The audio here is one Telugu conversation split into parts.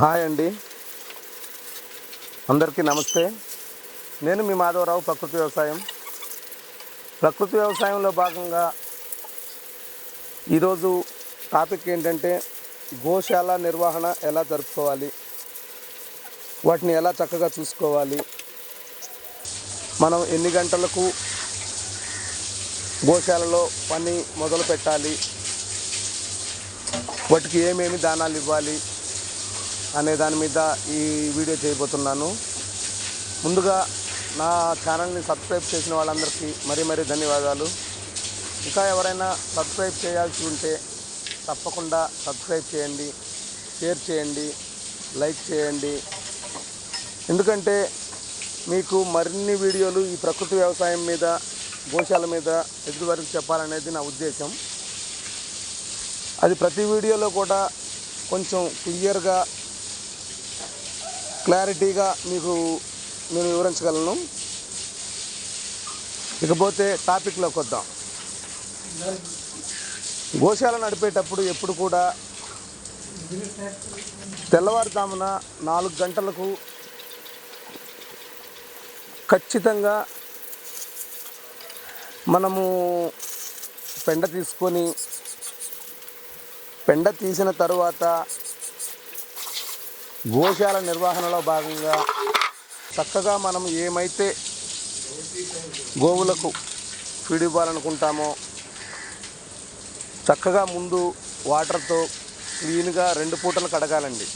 హాయ్ అండి. అందరికీ నమస్తే. నేను మీ మాధవరావు ప్రకృతి వ్యవసాయం. ప్రకృతి వ్యవసాయంలో భాగంగా ఈరోజు టాపిక్ ఏంటంటే గోశాల నిర్వహణ ఎలా జరుపుకోవాలి? వాటిని ఎలా చక్కగా చూసుకోవాలి? మనం ఎన్ని గంటలకు గోశాలలో పని మొదలు పెట్టాలి వాటికి ఏమేమి దానాలు ఇవ్వాలి? అనే దాని మీద ఈ వీడియో చేయబోతున్నాను. ముందుగా నా ఛానల్ని సబ్స్క్రైబ్ చేసిన వాళ్ళందరికీ మరీ మరీ ధన్యవాదాలు. ఇంకా ఎవరైనా సబ్స్క్రైబ్ చేయాల్సి ఉంటే తప్పకుండా సబ్స్క్రైబ్ చేయండి షేర్ చేయండి లైక్ చేయండి. ఎందుకంటే మీకు మరిన్ని వీడియోలు ఈ ప్రకృతి వ్యవసాయం మీద గోశాల మీద ఎదుటివారికి వరకు చెప్పాలనేది నా ఉద్దేశం. అది ప్రతి వీడియోలో కూడా కొంచెం క్లియర్గా క్లారిటీగా మీకు నేను వివరించగలను. ఇకపోతే టాపిక్లోకి వద్దాం. గోశాల నడిపేటప్పుడు ఎప్పుడు కూడా తెల్లవారుజామున నాలుగు గంటలకు ఖచ్చితంగా మనము పెండ తీసుకొని పెండ తీసిన తరువాత గోశాల నిర్వహణలో భాగంగా చక్కగా మనం ఏమైతే గోవులకు ఫీడ్ ఇవ్వాలనుకుంటామో చక్కగా ముందు వాటర్తో క్లీన్గా రెండు పూటలు కడగాలండి.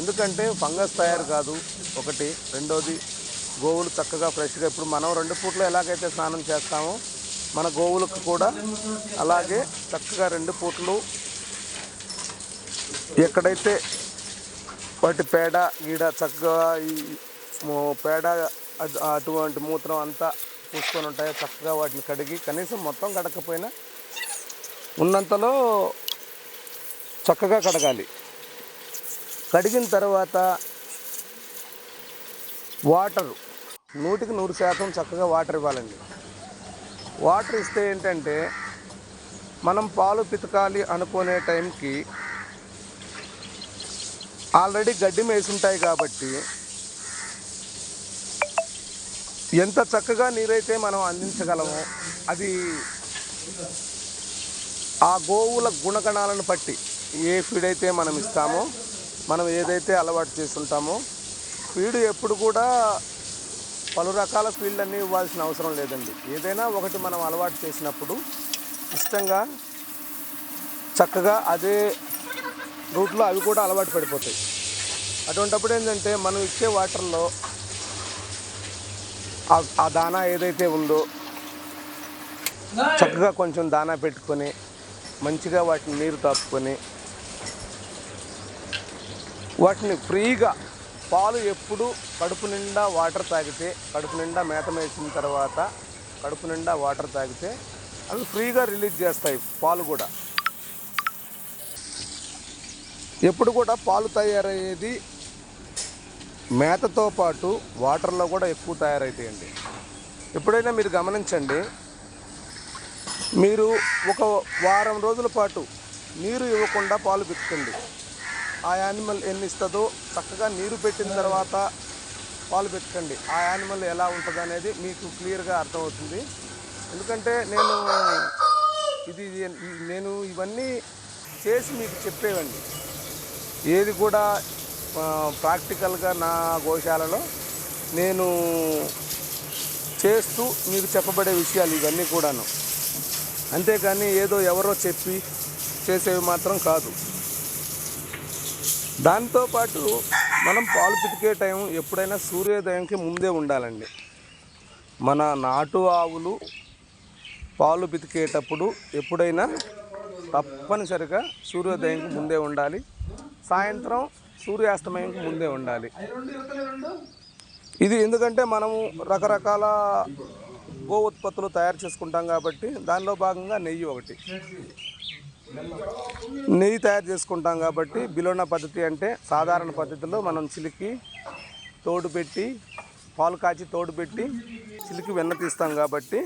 ఎందుకంటే ఫంగస్ తయారు కాదు. ఒకటి రెండోది గోవులు చక్కగా ఫ్రెష్గా ఇప్పుడు మనం రెండు పూటలు ఎలాగైతే స్నానం చేస్తామో మన గోవులకు కూడా అలాగే చక్కగా రెండు పూటలు ఎక్కడైతే వాటి పేడ ఈడ చక్కగా ఈ పేడ అటువంటి మూత్రం అంతా పూసుకొని ఉంటాయో. చక్కగా వాటిని కడిగి కనీసం మొత్తం కడకపోయినా ఉన్నంతలో చక్కగా కడగాలి. కడిగిన తర్వాత వాటర్ నూటికి నూరు శాతం చక్కగా వాటర్ ఇవ్వాలండి. వాటర్ ఇస్తే ఏంటంటే మనం పాలు పితకాలి అనుకునే టైంకి ఆల్రెడీ గడ్డి మేసుంటాయి కాబట్టి ఎంత చక్కగా నీరైతే మనం అందించగలమో అది ఆ గోవుల గుణగణాలను బట్టి ఏ ఫీడ్ అయితే మనం ఇస్తామో మనం ఏదైతే అలవాటు చేస్తుంటామో ఫీడ్ ఎప్పుడు కూడా పలు రకాల ఫీడ్లన్నీ ఇవ్వాల్సిన అవసరం లేదండి. ఏదైనా ఒకటి మనం అలవాటు చేసినప్పుడు ఇష్టంగా చక్కగా అదే రూట్లో అవి కూడా అలవాటు పడిపోతాయి. అటువంటప్పుడు ఏంటంటే మనం ఇచ్చే వాటర్లో ఆ- దానా ఏదైతే ఉందో చక్కగా కొంచెం దానా పెట్టుకొని మంచిగా వాటిని నీరు తాపుకొని వాటిని ఫ్రీగా పాలు ఎప్పుడు కడుపు నిండా వాటర్ తాగితే కడుపు నిండా మేత వేసిన తర్వాత కడుపు నిండా వాటర్ తాగితే అవి ఫ్రీగా రిలీజ్ చేస్తాయి పాలు కూడా. ఎప్పుడు కూడా పాలు తయారయ్యేది మేతతో పాటు వాటర్లో కూడా ఎక్కువ తయారవుతాయండి ఎప్పుడైనా మీరు గమనించండి మీరు ఒక వారం రోజుల పాటు నీరు ఇవ్వకుండా పాలు పెట్టుకోండి ఆ యానిమల్ ఎన్ని ఇస్తుందో చక్కగా నీరు పెట్టిన తర్వాత పాలు పెట్టుకోండి ఆ యానిమల్ ఎలా ఉంటుంది అనేది మీకు క్లియర్గా అర్థమవుతుంది. ఎందుకంటే నేను ఇది నేను ఇవన్నీ చేసి మీకు చెప్పేవండి. ఏది కూడా ప్రాక్టికల్గా నా గోశాలలో నేను చేస్తూ మీకు చెప్పబడే విషయాలు ఇవన్నీ కూడాను. అంతేకాని ఏదో ఎవరో చెప్పి చేసేవి మాత్రం కాదు. దాంతోపాటు మనం పాలు పితికే టైం ఎప్పుడైనా సూర్యోదయంకి ముందే ఉండాలండి. మన నాటు ఆవులు పాలు పితికేటప్పుడు ఎప్పుడైనా తప్పనిసరిగా సూర్యోదయంకి ముందే ఉండాలి. సాయంత్రం సూర్యాస్తమయంకి ముందే ఉండాలి. ఇది ఎందుకంటే మనము రకరకాల గో ఉత్పత్తులు తయారు చేసుకుంటాం కాబట్టి దానిలో భాగంగా నెయ్యి ఒకటి. నెయ్యి తయారు చేసుకుంటాం కాబట్టి బిలోనా పద్ధతి అంటే సాధారణ పద్ధతిలో మనం చిలికి తోడు పెట్టి పాలు కాచి తోడు పెట్టి చిలికి వెన్న తీస్తాం కాబట్టి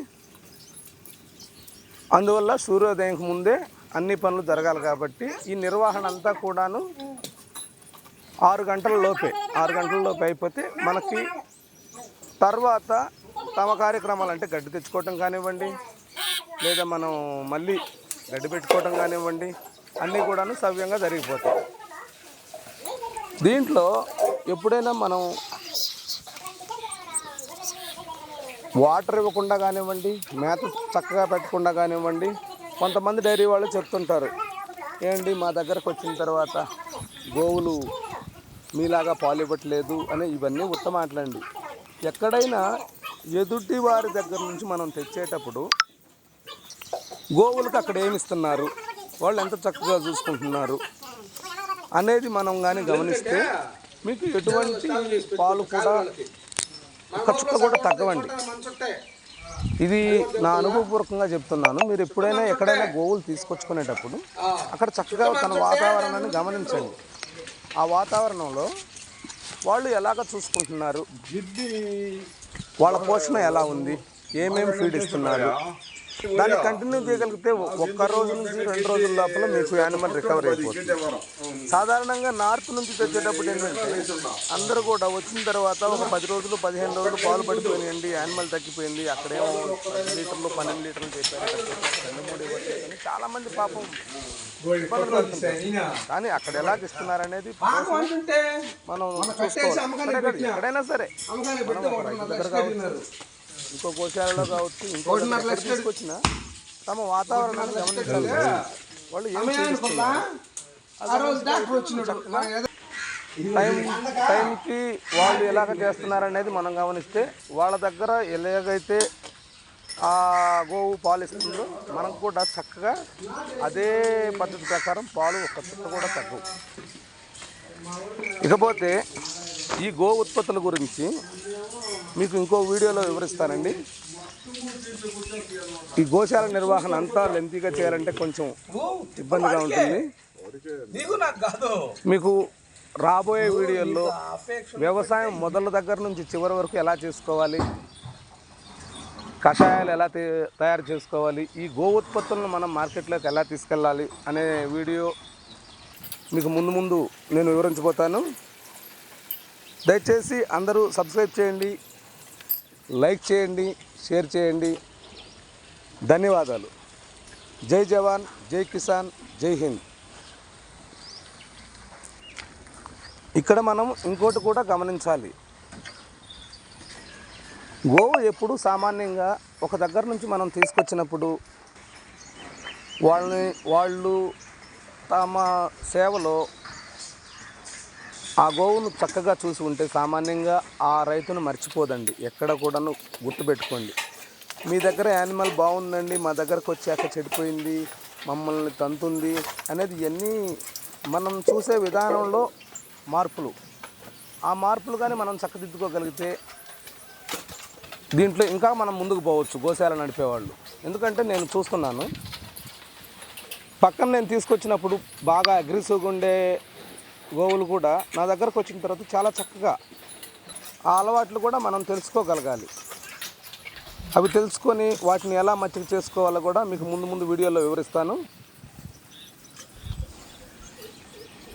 అందువల్ల సూర్యోదయంకి ముందే అన్ని పనులు జరగాలి కాబట్టి ఈ నిర్వహణ అంతా కూడాను ఆరు గంటల లోపే ఆరు గంటల లోపే అయిపోతే మనకి తర్వాత తమ కార్యక్రమాలు అంటే గడ్డి తెచ్చుకోవటం కానివ్వండి లేదా మనం మళ్ళీ గడ్డి పెట్టుకోవటం కానివ్వండి అన్నీ కూడాను సవ్యంగా జరిగిపోతాయి. దీంట్లో ఎప్పుడైనా మనం వాటర్ ఇవ్వకుండా కానివ్వండి మేత చక్కగా పెట్టకుండా కానివ్వండి కొంతమంది డైరీ వాళ్ళు చెప్తుంటారు. ఏంటి మా దగ్గరకు వచ్చిన తర్వాత గోవులు మీలాగా పాలు ఇవ్వట్లేదు అని ఇవన్నీ ఉత్తమ మాటలండి. ఎక్కడైనా ఎదుటి వారి దగ్గర నుంచి మనం తెచ్చేటప్పుడు గోవులకు అక్కడ ఏమి ఇస్తున్నారు? వాళ్ళు ఎంత చక్కగా చూసుకుంటున్నారు? అనేది మనం కానీ గమనిస్తే మీకు ఎటువంటి పాలు కూడా ఖర్చు కూడా తగ్గవండి. ఇది నా అనుభవపూర్వకంగా చెప్తున్నాను. మీరు ఎప్పుడైనా ఎక్కడైనా గోవులు తీసుకొచ్చుకునేటప్పుడు అక్కడ చక్కగా తన వాతావరణాన్ని గమనించండి. ఆ వాతావరణంలో వాళ్ళు ఎలాగ చూసుకుంటున్నారు? వాళ్ళ పోషణ ఎలా ఉంది? ఏమేమి ఫీడ్ ఇస్తున్నారు? దాన్ని కంటిన్యూ చేయగలిగితే ఒక్క రోజు నుంచి రెండు రోజుల లోపల మీకు యానిమల్ రికవర్ అయిపోతుంది. సాధారణంగా నార్త్ నుంచి తెచ్చేటప్పుడు ఏంటంటే అందరూ కూడా వచ్చిన తర్వాత ఒక పది రోజులు పదిహేను రోజులు పాలు పడిపోయినాయండి యానిమల్ తగ్గిపోయింది అక్కడేమో పది లీటర్లు పన్నెండు లీటర్లు చెప్పారు ఇక్కడ చెప్పారు, రెండు మూడు ఇవ్వట్లేదని చాలా మంది పాపం. కానీ అక్కడ ఎలా ఇస్తున్నారనేది మనం చూసుకోవాలి. ఎక్కడైనా సరే మనం ఒక రైతు దగ్గర కావచ్చు. ఇంకో గోశాలలో కావచ్చు ఇంకో తీసుకొచ్చినా తమ వాతావరణాన్ని గమనించాలి. వాళ్ళు ఏం చేస్తున్నారు? టైం టైంకి వాళ్ళు ఎలాగ చేస్తున్నారనేది మనం గమనిస్తే వాళ్ళ దగ్గర ఎలాగైతే ఆ గోవు పాలు ఇస్తుందో మనకు కూడా చక్కగా అదే పద్ధతి ప్రకారం పాలు ఒక్క చుక్క కూడా తగ్గవు. ఇకపోతే ఈ గో ఉత్పత్తుల గురించి మీకు ఇంకో వీడియోలో వివరిస్తానండి. ఈ గోశాల నిర్వహణ అంతా లెంతీగా చేయాలంటే కొంచెం ఇబ్బందిగా ఉంటుంది. మీకు రాబోయే వీడియోల్లో వ్యవసాయం మొదల దగ్గర నుంచి చివరి వరకు ఎలా చేసుకోవాలి కషాయాలు ఎలా తయారు చేసుకోవాలి ఈ గో ఉత్పత్తులను మనం మార్కెట్లోకి ఎలా తీసుకెళ్ళాలి అనే వీడియో మీకు ముందు ముందు నేను వివరించబోతాను. దయచేసి అందరూ సబ్స్క్రైబ్ చేయండి. లైక్ చేయండి షేర్ చేయండి. ధన్యవాదాలు. జై జవాన్ జై కిసాన్ జై హింద్. ఇక్కడ మనం ఇంకోటి కూడా గమనించాలి. గోవు ఎప్పుడు సామాన్యంగా ఒక దగ్గర నుంచి మనం తీసుకొచ్చినప్పుడు వాళ్ళని వాళ్ళు తమ సేవలో ఆ గోవును చక్కగా చూసి ఉంటే సామాన్యంగా ఆ రైతును మర్చిపోదండి. ఎక్కడ కూడాను గుర్తుపెట్టుకోండి. మీ దగ్గర యానిమల్ బాగుందండి మా దగ్గరకు వచ్చాక చెడిపోయింది మమ్మల్ని తంతుంది అనేది ఇవన్నీ మనం చూసే విధానంలో మార్పులు. ఆ మార్పులు కానీ మనం చక్కదిద్దుకోగలిగితే దీంట్లో ఇంకా మనం ముందుకు పోవచ్చు గోశాల నడిపేవాళ్ళు. ఎందుకంటే నేను చూస్తున్నాను పక్కన నేను తీసుకొచ్చినప్పుడు బాగా అగ్రెసివ్గా ఉండే గోవులు కూడా నా దగ్గరకు వచ్చిన తర్వాత చాలా చక్కగా ఆ అలవాట్లు కూడా మనం తెలుసుకోగలగాలి. అవి తెలుసుకొని వాటిని ఎలా మచ్చిక చేసుకోవాలో కూడా మీకు ముందు ముందు వీడియోలో వివరిస్తాను.